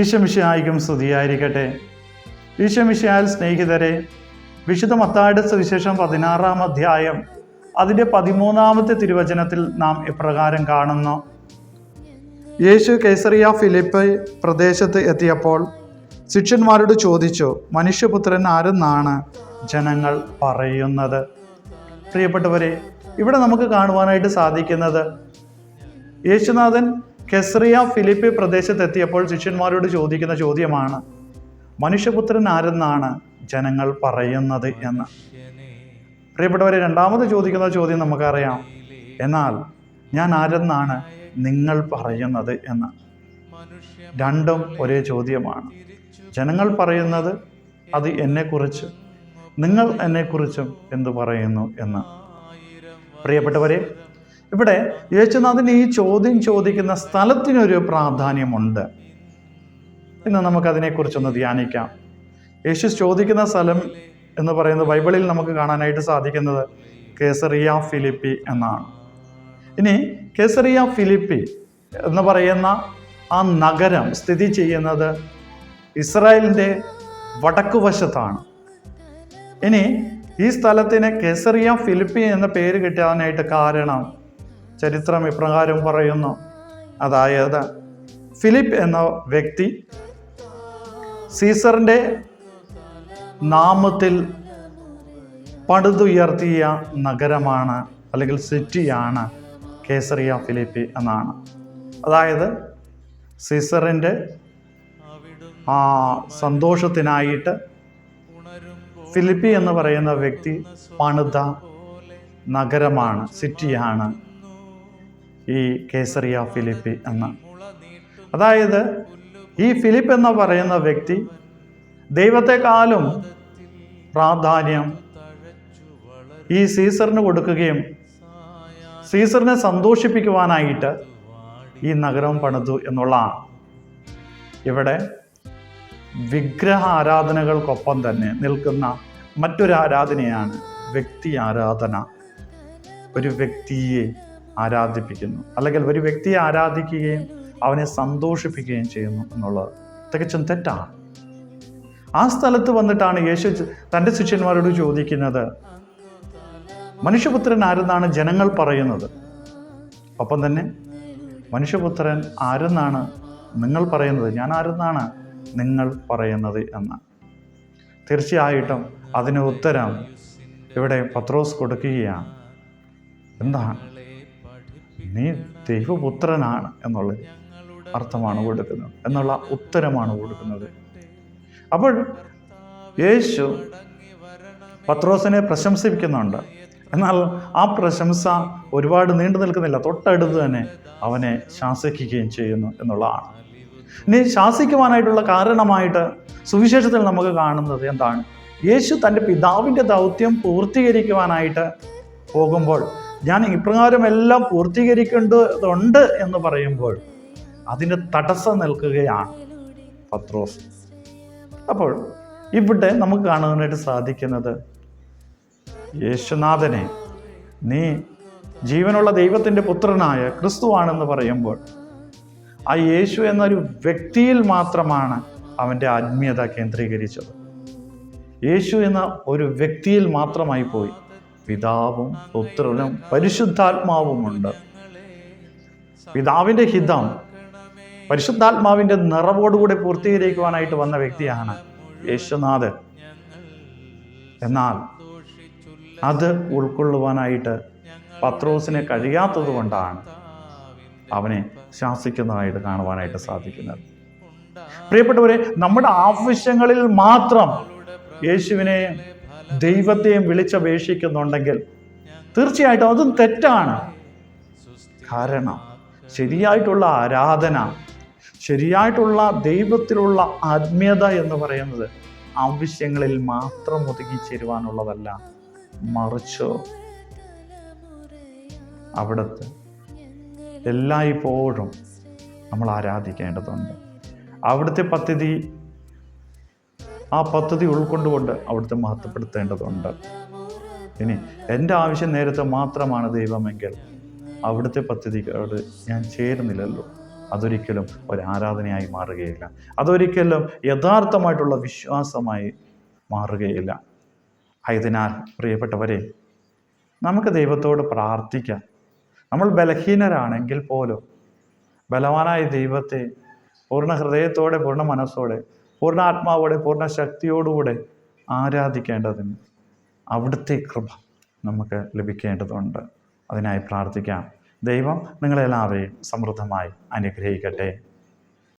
ഈശമിഷയായിക്കും സ്തുതിയായിരിക്കട്ടെ. ഈശമിഷയാൽ സ്നേഹിതരെ വിശുദ്ധ മത്തായുടെ സുവിശേഷം പതിനാറാം അധ്യായം അതിന്റെ പതിമൂന്നാമത്തെ തിരുവചനത്തിൽ നാം ഇപ്രകാരം കാണുന്നു. യേശു കേസറിയ ഫിലിപ്പ് പ്രദേശത്ത് എത്തിയപ്പോൾ ശിഷ്യന്മാരോട് ചോദിച്ചു മനുഷ്യപുത്രൻ ആരെന്നാണ് ജനങ്ങൾ പറയുന്നത്? പ്രിയപ്പെട്ടവരെ ഇവിടെ നമുക്ക് കാണുവാനായിട്ട് സാധിക്കുന്നത് യേശുനാഥൻ കെസ്രിയ ഫിലിപ്പി പ്രദേശത്ത് എത്തിയപ്പോൾ ശിഷ്യന്മാരോട് ചോദിക്കുന്ന ചോദ്യമാണ് മനുഷ്യപുത്രൻ ആരെന്നാണ് ജനങ്ങൾ പറയുന്നത് എന്ന്? പ്രിയപ്പെട്ടവരെ രണ്ടാമത് ചോദിക്കുന്ന ചോദ്യം നമുക്കറിയാം. എന്നാൽ ഞാൻ ആരെന്നാണ് നിങ്ങൾ പറയുന്നത് എന്ന്? രണ്ടും ഒരേ ചോദ്യമാണ്. ജനങ്ങൾ പറയുന്നത് അത് എന്നെക്കുറിച്ച് നിങ്ങൾ എന്നെക്കുറിച്ചും എന്തു പറയുന്നു എന്ന്? പ്രിയപ്പെട്ടവരെ ഇവിടെ യേശുനാഥൻ ഈ ചോദ്യം ചോദിക്കുന്ന സ്ഥലത്തിനൊരു പ്രാധാന്യമുണ്ട്. ഇന്ന് നമുക്കതിനെക്കുറിച്ചൊന്ന് ധ്യാനിക്കാം. യേശു ചോദിക്കുന്ന സ്ഥലം എന്ന് പറയുന്നത് ബൈബിളിൽ നമുക്ക് കാണാനായിട്ട് സാധിക്കുന്നത് കേസറിയ ഫിലിപ്പി എന്നാണ്. ഇനി കേസറിയ ഫിലിപ്പി എന്ന് പറയുന്ന ആ നഗരം സ്ഥിതി ചെയ്യുന്നത് ഇസ്രായേലിന്റെ വടക്കു വശത്താണ് ഇനി ഈ സ്ഥലത്തിന് കേസറിയ ഫിലിപ്പി എന്ന പേര് കിട്ടാനായിട്ട് കാരണം ചരിത്രം ഇപ്രകാരം പറയുന്നു. അതായത് ഫിലിപ്പ് എന്ന വ്യക്തി സീസറിന്റെ നാമത്തിൽ പടുതുയർത്തിയ നഗരമാണ് അല്ലെങ്കിൽ സിറ്റിയാണ് കേസറിയ ഫിലിപ്പി എന്നാണ്. അതായത് സീസറിന്റെ ആ സന്തോഷത്തിനായിട്ട് ഫിലിപ്പി എന്ന് പറയുന്ന വ്യക്തി പണിത നഗരമാണ് സിറ്റിയാണ്. ഈ കേസറിയ ഫിലിപ്പി എന്ന്. അതായത് ഈ ഫിലിപ്പ് എന്ന് പറയുന്ന വ്യക്തി ദൈവത്തെക്കാളും പ്രാധാന്യം ഈ സീസറിന് കൊടുക്കുകയും സീസറിനെ സന്തോഷിപ്പിക്കുവാനായിട്ട് ഈ നഗരം പണിതു എന്നുള്ള ഇവിടെ വിഗ്രഹ ആരാധനകൾക്കൊപ്പം തന്നെ നിൽക്കുന്ന മറ്റൊരു ആരാധനയാണ് വ്യക്തി ആരാധന. ഒരു വ്യക്തിയെ ആരാധിപ്പിക്കുന്നു. അല്ലെങ്കിൽ ഒരു വ്യക്തിയെ ആരാധിക്കുകയും അവനെ സന്തോഷിപ്പിക്കുകയും ചെയ്യുന്നു എന്നുള്ളത് തികച്ചും തെറ്റാണ്. ആ സ്ഥലത്ത് വന്നിട്ടാണ് യേശു തന്റെ ശിഷ്യന്മാരോട് ചോദിക്കുന്നത് മനുഷ്യപുത്രൻ ആരെന്നാണ് ജനങ്ങൾ പറയുന്നത്? ഒപ്പം തന്നെ മനുഷ്യപുത്രൻ ആരെന്നാണ് നിങ്ങൾ പറയുന്നത്? ഞാൻ ആരെന്നാണ് നിങ്ങൾ പറയുന്നത്? എന്ന്. തീർച്ചയായിട്ടും അതിന് ഉത്തരം ഇവിടെ പത്രോസ് കൊടുക്കുകയാണ്. എന്താണ്? നീ ദൈവപുത്രനാണ് എന്നുള്ള അർത്ഥമാണ് കൊടുക്കുന്നത് എന്നുള്ള ഉത്തരമാണ് കൊടുക്കുന്നത്. അപ്പോൾ യേശു പത്രോസിനെ പ്രശംസിക്കുന്നുണ്ട് എന്നാൽ ആ പ്രശംസ ഒരുപാട് നീണ്ടു നിൽക്കുന്നില്ല തൊട്ടടുത്ത് തന്നെ അവനെ ശാസിക്കുകയും ചെയ്യുന്നു എന്നുള്ളതാണ്. ഇനി ശാസിക്കുവാനായിട്ടുള്ള കാരണമായിട്ട് സുവിശേഷത്തിൽ നമുക്ക് കാണുന്നത് എന്താണ്? യേശു തന്റെ പിതാവിന്റെ ദൗത്യം പൂർത്തീകരിക്കുവാനായിട്ട് പോകുമ്പോൾ ഞാൻ ഇപ്രകാരം എല്ലാം പൂർത്തീകരിക്കേണ്ടതുണ്ട് എന്ന് പറയുമ്പോൾ അതിന് തടസ്സം നിൽക്കുകയാണ് പത്രോസ്. അപ്പോൾ ഇവിടെ നമുക്ക് കാണുവാനായിട്ട് സാധിക്കുന്നത് യേശുനാഥനെ. നീ ജീവനുള്ള ദൈവത്തിന്റെ പുത്രനായ ക്രിസ്തുവാണെന്ന് പറയുമ്പോൾ ആ യേശു എന്നൊരു വ്യക്തിയിൽ മാത്രമാണ് അവന്റെ ആത്മീയത കേന്ദ്രീകരിച്ചത്. യേശു എന്ന ഒരു വ്യക്തിയിൽ മാത്രമായി പോയി. പിതാവും പുത്രനും പരിശുദ്ധാത്മാവുമുണ്ട്. പിതാവിന്റെ ഹിതം പരിശുദ്ധാത്മാവിന്റെ നിറവോടുകൂടി പൂർത്തീകരിക്കുവാനായിട്ട് വന്ന വ്യക്തിയാണ് യേശുനാഥൻ. എന്നാൽ അത് ഉൾക്കൊള്ളുവാനായിട്ട് പത്രോസിന് കഴിയാത്തത് കൊണ്ടാണ് അവനെ ശാസിക്കുന്നതായിട്ട് കാണുവാനായിട്ട് സാധിക്കുന്നത്. പ്രിയപ്പെട്ടവരെ നമ്മുടെ ആവശ്യങ്ങളിൽ മാത്രം യേശുവിനെയും ദൈവത്തെയും വിളിച്ചപേക്ഷിക്കുന്നുണ്ടെങ്കിൽ തീർച്ചയായിട്ടും അതും തെറ്റാണ്. കാരണം ശരിയായിട്ടുള്ള ആരാധന ശരിയായിട്ടുള്ള ദൈവത്തിലുള്ള ആത്മീയത എന്ന് പറയുന്നത് ആവശ്യങ്ങളിൽ മാത്രം ഒതുങ്ങി ചേരുവാനുള്ളതല്ല മറിച്ച് അവിടുത്തെ എല്ലായ്പ്പോഴും നമ്മൾ ആരാധിക്കേണ്ടതുണ്ട്. അവിടുത്തെ പദ്ധതി ആ പദ്ധതി ഉൾക്കൊണ്ടുകൊണ്ട് അവിടുത്തെ മഹത്വപ്പെടുത്തേണ്ടതുണ്ട്. ഇനി എന്റെ ആവശ്യം നേരത്തെ മാത്രമാണ് ദൈവമെങ്കിൽ അവിടുത്തെ പദ്ധതിയോട് ഞാൻ ചേരുന്നില്ലല്ലോ. അതൊരിക്കലും ഒരു ആരാധനയായി മാറുകയില്ല. അതൊരിക്കലും യഥാർത്ഥമായിട്ടുള്ള വിശ്വാസമായി മാറുകയില്ല. ആയതിനാൽ പ്രിയപ്പെട്ടവരെ നമുക്ക് ദൈവത്തോട് പ്രാർത്ഥിക്കാം. നമ്മൾ ബലഹീനരാണെങ്കിൽ പോലും ബലവാനായ ദൈവത്തെ പൂർണ ഹൃദയത്തോടെ പൂർണ മനസ്സോടെ പൂർണ ആത്മാവോടെ പൂർണ ശക്തിയോടുകൂടെ ആരാധിക്കേണ്ടതിന് അവിടുത്തെ കൃപ നമുക്ക് ലഭിക്കേണ്ടതുണ്ട്. അതിനായി പ്രാർത്ഥിക്കാം. ദൈവം നിങ്ങളെല്ലാവരെയും സമൃദ്ധമായി അനുഗ്രഹിക്കട്ടെ.